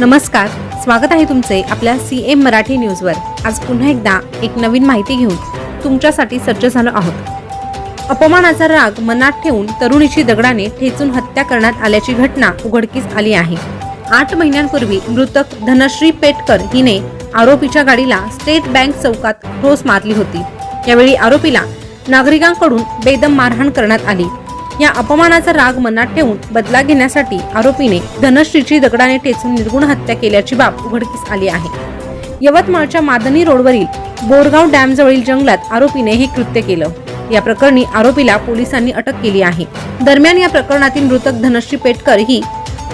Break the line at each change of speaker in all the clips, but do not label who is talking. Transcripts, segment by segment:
नमस्कार स्वागत आहे तुमचे आपल्या सी एम मराठी न्यूजवर. आज पुन्हा एकदा एक नवीन माहिती घेऊन तुमच्यासाठी सज्ज झालो आहोत. अपमानाचा राग मनात ठेवून तरुणीची दगडाने ठेचून हत्या करण्यात आल्याची घटना उघडकीस आली आहे. आठ महिन्यांपूर्वी मृतक धनश्री पेटकर हिने आरोपीच्या गाडीला स्टेट बँक चौकात ठोस मारली होती. यावेळी आरोपीला नागरिकांकडून बेदम मारहाण करण्यात आली. या अपमानाचा राग मनात ठेवून बदला घेण्यासाठी आरोपीने धनश्रीची दगडाने टेचून निर्गुण हत्या केल्याची बाब उघडकीस आली आहे. यवतमाळच्या मादनी रोडवरील बोरगाव डॅमजवळील जंगलात आरोपीने हे कृत्य केलं. या प्रकरणी आरोपीला पोलिसांनी अटक केली आहे. दरम्यान या प्रकरणातील मृतक धनश्री पेटकर ही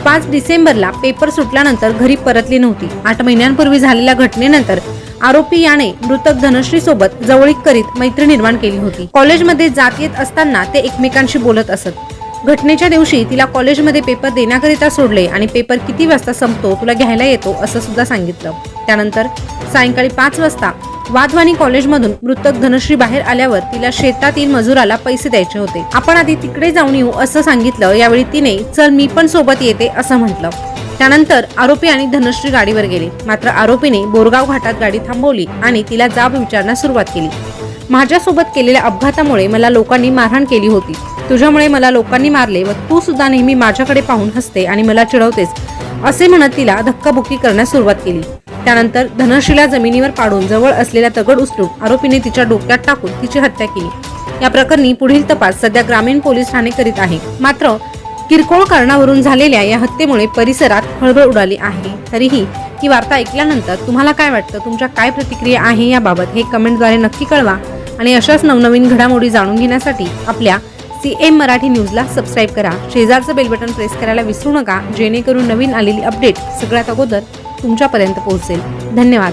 पाच डिसेंबरला पेपर सुटल्यानंतर घरी परतली नव्हती. आठ महिन्यांपूर्वी झालेल्या घटनेनंतर आरोपी याने मृतक धनश्री सोबत जवळीक करीत मैत्री निर्माण केली होती. कॉलेजमध्ये जात येत असताना ते एकमेकांशी बोलत असत. घटनेच्या दिवशी तिला कॉलेजमध्ये पेपर देण्याकरिता सोडले आणि पेपर किती वाजता संपतो तुला घ्यायला येतो असं सुद्धा सांगितलं. त्यानंतर सायंकाळी पाच वाजता वाधवानी कॉलेजमधून मृतक धनश्री बाहेर आल्यावर तिला शेतातील मजुराला पैसे द्यायचे होते. आपण आधी तिकडे जाऊन येऊ असं सांगितलं. यावेळी तिने चल मी पण सोबत येते असं म्हटलं. त्यानंतर आरोपी आणि धनश्री गाडीवर गेले. मात्र आरोपीने बोरगाव घाटात गाडी थांबवली आणि तिला जाब विचारण्यास सुरुवात केली. माझ्यासोबत केलेल्या अपघातामुळे मला लोकांनी मारहाण केली होती. तुझ्यामुळे मला लोकांनी मारले व तू सुद्धा नेहमी माझ्याकडे पाहून हसते आणि मला चिडवतेस असे म्हणत तिला धक्काबुक्की करण्यास सुरुवात केली. त्यानंतर धनश्रीला जमिनीवर पाडून जवळ असलेला दगड उचलून आरोपीने तिच्या डोक्यात टाकून तिची हत्या केली. या प्रकरणी पुढील तपास सध्या ग्रामीण पोलीस ठाणे करीत आहे. मात्र किरकोळ कारणावरून झालेल्या या हत्येमुळे परिसरात खळबळ उडाली आहे. तरीही ही वार्ता ऐकल्यानंतर तुम्हाला काय वाटतं? तुमच्या काय प्रतिक्रिया आहे याबाबत हे कमेंटद्वारे नक्की कळवा. आणि अशाच नवनवीन घडामोडी जाणून घेण्यासाठी आपल्या सी एम मराठी न्यूजला सबस्क्राईब करा. शेजारचं बेल बटन प्रेस करायला विसरू नका. जेणेकरून नवीन आलेली अपडेट सगळ्यात अगोदर तुमच्यापर्यंत पोहोचेल. धन्यवाद.